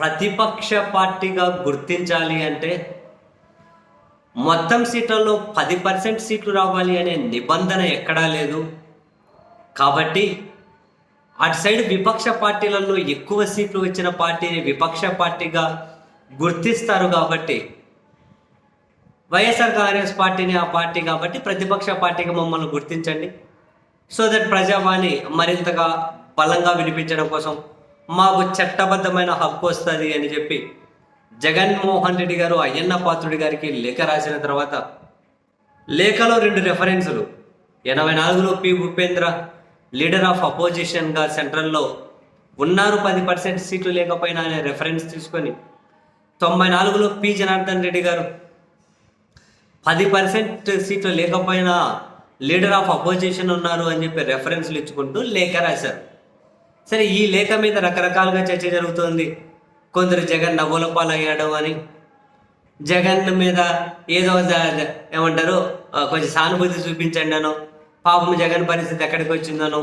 ప్రతిపక్ష పార్టీగా గుర్తించాలి అంటే మొత్తం సీట్లలో పది పర్సెంట్ సీట్లు రావాలి అనే నిబంధన ఎక్కడా లేదు. కాబట్టి అటు సైడ్ విపక్ష పార్టీలలో ఎక్కువ సీట్లు వచ్చిన పార్టీని విపక్ష పార్టీగా గుర్తిస్తారు కాబట్టి వైఎస్ఆర్ కాంగ్రెస్ పార్టీని ఆ పార్టీ కాబట్టి ప్రతిపక్ష పార్టీగా మమ్మల్ని గుర్తించండి. సో దట్ ప్రజావాణి మరింతగా బలంగా వినిపించడం కోసం మాకు చట్టబద్ధమైన హక్కు వస్తుంది అని చెప్పి జగన్మోహన్ రెడ్డి గారు అయ్యన్న పాత్రుడి గారికి లేఖ రాసిన తర్వాత లేఖలో రెండు రెఫరెన్సులు ఎనభై నాలుగులో పి. ఉపేంద్ర లీడర్ ఆఫ్ అపోజిషన్గా సెంట్రల్లో ఉన్నారు పది పర్సెంట్ సీట్లు లేకపోయినా అనే రెఫరెన్స్ తీసుకొని. తొంభై నాలుగులో పి. జనార్దన్ రెడ్డి గారు పది పర్సెంట్ సీట్లు లేకపోయినా లీడర్ ఆఫ్ అపోజిషన్ ఉన్నారు అని చెప్పి రెఫరెన్స్లు ఇచ్చుకుంటూ లేఖ రాశారు. సరే ఈ లేఖ మీద రకరకాలుగా చర్చ జరుగుతోంది. కొందరు జగన్ నవ్వుల పాలయ్యాడు అని. జగన్ మీద ఏదో ఏమంటారు కొంచెం సానుభూతి చూపించండి అను. పాపం జగన్ పరిస్థితి ఎక్కడికి వచ్చిందను.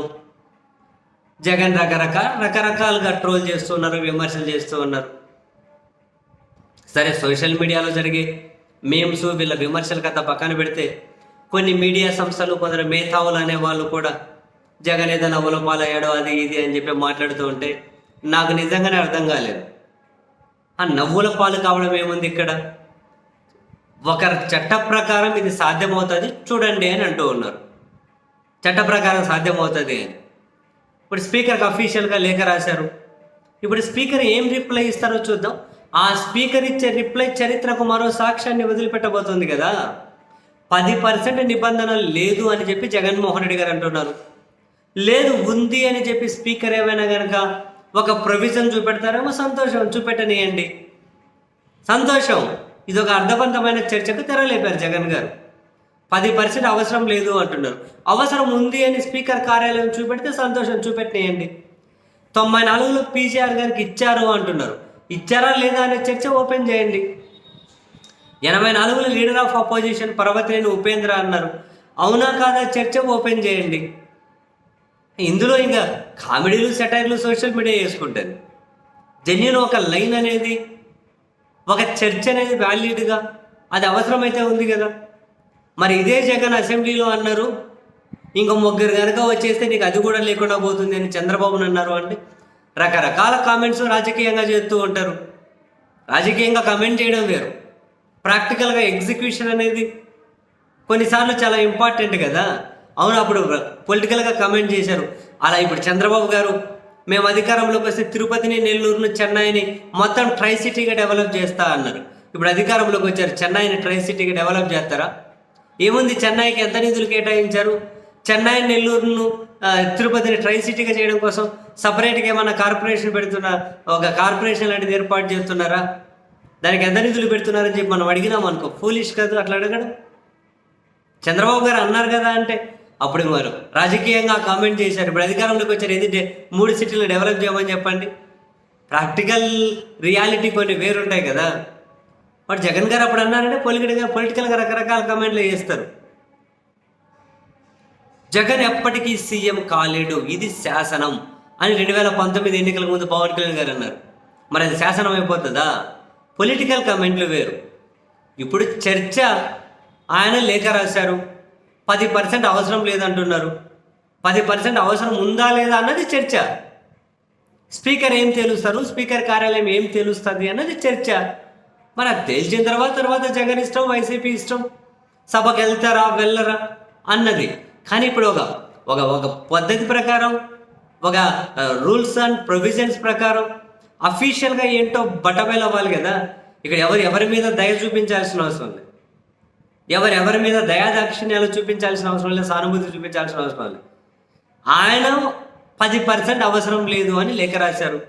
జగన్ రకరకాల రకరకాలుగా ట్రోల్ చేస్తున్నారు విమర్శలు చేస్తూ ఉన్నారు. సరే సోషల్ మీడియాలో జరిగే మేమ్స్ వీళ్ళ విమర్శలు కథ పక్కన పెడితే కొన్ని మీడియా సంస్థలు కొందరు మేధావులు అనే వాళ్ళు కూడా జగన్ ఏదో నవ్వుల పాలయ్యాడో అది ఇది అని చెప్పి మాట్లాడుతూ ఉంటే నాకు నిజంగానే అర్థం కాలేదు. ఆ నవ్వుల పాలు కావడం ఏముంది ఇక్కడ? ఒక చట్ట ప్రకారం ఇది సాధ్యమవుతుంది చూడండి అని అంటూ ఉన్నారు. చట్ట ప్రకారం సాధ్యమవుతుంది అని. ఇప్పుడు స్పీకర్కి అఫీషియల్గా లేఖ రాశారు. ఇప్పుడు స్పీకర్ ఏం రిప్లై ఇస్తారో చూద్దాం. ఆ స్పీకర్ ఇచ్చే రిప్లై చరిత్రకు మరో సాక్ష్యాన్ని వదిలిపెట్టబోతుంది కదా. పది పర్సెంట్ నిబంధన లేదు అని చెప్పి జగన్మోహన్ రెడ్డి గారు అంటున్నారు. లేదు ఉంది అని చెప్పి స్పీకర్ ఏమైనా కనుక ఒక ప్రొవిజన్ చూపెడతారేమో సంతోషం చూపెట్టనియండి. సంతోషం ఇది ఒక అర్థవంతమైన చర్చకు తెరలేపారు జగన్ గారు. పది పర్సెంట్ అవసరం లేదు అంటున్నారు. అవసరం ఉంది అని స్పీకర్ కార్యాలయం చూపెడితే సంతోషం చూపెట్టనియండి. తొంభై నాలుగులో పీజీఆర్ గారికి ఇచ్చారు అంటున్నారు. ఇచ్చారా లేదా అనే చర్చ ఓపెన్ చేయండి. ఎనభై నాలుగులో leader of opposition Parvathaneni Upendra అన్నారు. అవునా కాదా చర్చ ఓపెన్ చేయండి. ఇందులో ఇంకా కామెడీలు సెటైర్లు సోషల్ మీడియా చేసుకుంటుంది జెన్యున్ ఒక లైన్ అనేది ఒక చర్చ అనేది వ్యాలిడ్గా అది అవసరమైతే ఉంది కదా. మరి ఇదే జగన్ అసెంబ్లీలో అన్నారు ఇంకో ముగ్గురు కనుక వచ్చేస్తే నీకు అది కూడా లేకుండా పోతుంది అని చంద్రబాబును అన్నారు అంటే రకరకాల కామెంట్స్ రాజకీయంగా చేస్తూ ఉంటారు. రాజకీయంగా కమెంట్ చేయడం వేరు. ప్రాక్టికల్గా ఎగ్జిక్యూషన్ అనేది కొన్నిసార్లు చాలా ఇంపార్టెంట్ కదా. అవును అప్పుడు పొలిటికల్గా కమెంట్ చేశారు. అలా ఇప్పుడు చంద్రబాబు గారు మేము అధికారంలోకి వస్తే తిరుపతిని నెల్లూరును చెన్నైని మొత్తం ట్రై సిటీగా డెవలప్ చేస్తా అన్నారు. ఇప్పుడు అధికారంలోకి వచ్చారు చెన్నైని ట్రై సిటీగా డెవలప్ చేస్తారా? ఏముంది చెన్నైకి ఎంత నిధులు కేటాయించారు? చెన్నై నెల్లూరును తిరుపతిని ట్రై సిటీగా చేయడం కోసం సపరేట్గా ఏమన్నా కార్పొరేషన్ పెడుతున్న ఒక కార్పొరేషన్ లాంటిది ఏర్పాటు చేస్తున్నారా? దానికి ఎంత నిధులు పెడుతున్నారని చెప్పి మనం అడిగినాం అనుకో. ఫూలిష్ కాదు అట్లా అడగడం. చంద్రబాబు గారు అన్నారు కదా అంటే అప్పుడు వారు రాజకీయంగా కామెంట్ చేశారు. ఇప్పుడు అధికారంలోకి వచ్చారు. ఏంటంటే మూడు సిటీలు డెవలప్ చేయమని చెప్పండి. ప్రాక్టికల్ రియాలిటీ కొన్ని వేరుంటాయి కదా. వాడు జగన్ గారు అప్పుడు అన్నారంటే పొలిటికల్గా పొలిటికల్గా రకరకాల కామెంట్లు చేస్తారు జగన్ ఎప్పటికీ సీఎం కాలేడు. ఇది శాసనం అని రెండు వేల పంతొమ్మిది ఎన్నికల ముందు పవన్ కళ్యాణ్ గారు అన్నారు. మరి అది శాసనం అయిపోతుందా? పొలిటికల్ కమెంట్లు వేరు. ఇప్పుడు చర్చ ఆయన లేఖ రాశారు. పది పర్సెంట్ అవసరం లేదంటున్నారు. పది పర్సెంట్ అవసరం ఉందా లేదా అన్నది చర్చ. స్పీకర్ ఏం తెలుస్తారు? స్పీకర్ కార్యాలయం ఏం తెలుస్తుంది అన్నది చర్చ. మరి అది తేల్చిన తర్వాత తర్వాత జగన్ ఇష్టం వైసీపీ ఇష్టం. సభకు వెళ్తారా వెళ్ళరా అన్నది. కానీ ఇప్పుడు ఒక ఒక ఒక పద్ధతి ప్రకారం ఒక రూల్స్ అండ్ ప్రొవిజన్స్ ప్రకారం అఫీషియల్గా ఏంటో బట్టబయలు అవ్వాలి కదా. ఇక్కడ ఎవరు ఎవరి మీద దయ చూపించాల్సిన అవసరం ఉంది ఎవరెవరి మీద దయాదాక్షిణ్యాలు చూపించాల్సిన అవసరం లేదు సానుభూతి చూపించాల్సిన అవసరం లేదు. ఆయన పది పర్సెంట్ అవసరం లేదు అని లేఖ రాశారు.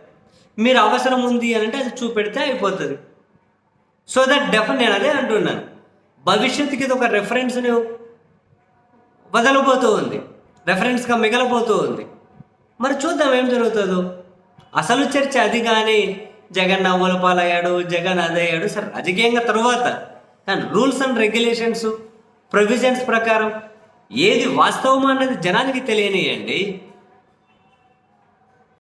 మీరు అవసరం ఉంది అని అంటే అది చూపెడితే అయిపోతుంది. సో దట్ డెఫ్ నేను అదే అంటున్నాను. భవిష్యత్తుకి ఇది ఒక రెఫరెన్స్ని వదలబోతూ ఉంది. రెఫరెన్స్గా మిగలబోతూ ఉంది. మరి చూద్దాం ఏం జరుగుతుందో. అసలు చర్చ అది కానీ జగన్ నవ్వుల పాలయ్యాడు జగన్ అదయ్యాడు సరే రాజకీయంగా తరువాత. And rules and regulations provisions ప్రకారం ఏది వాస్తవం అన్నది జనానికి తెలియనియండి.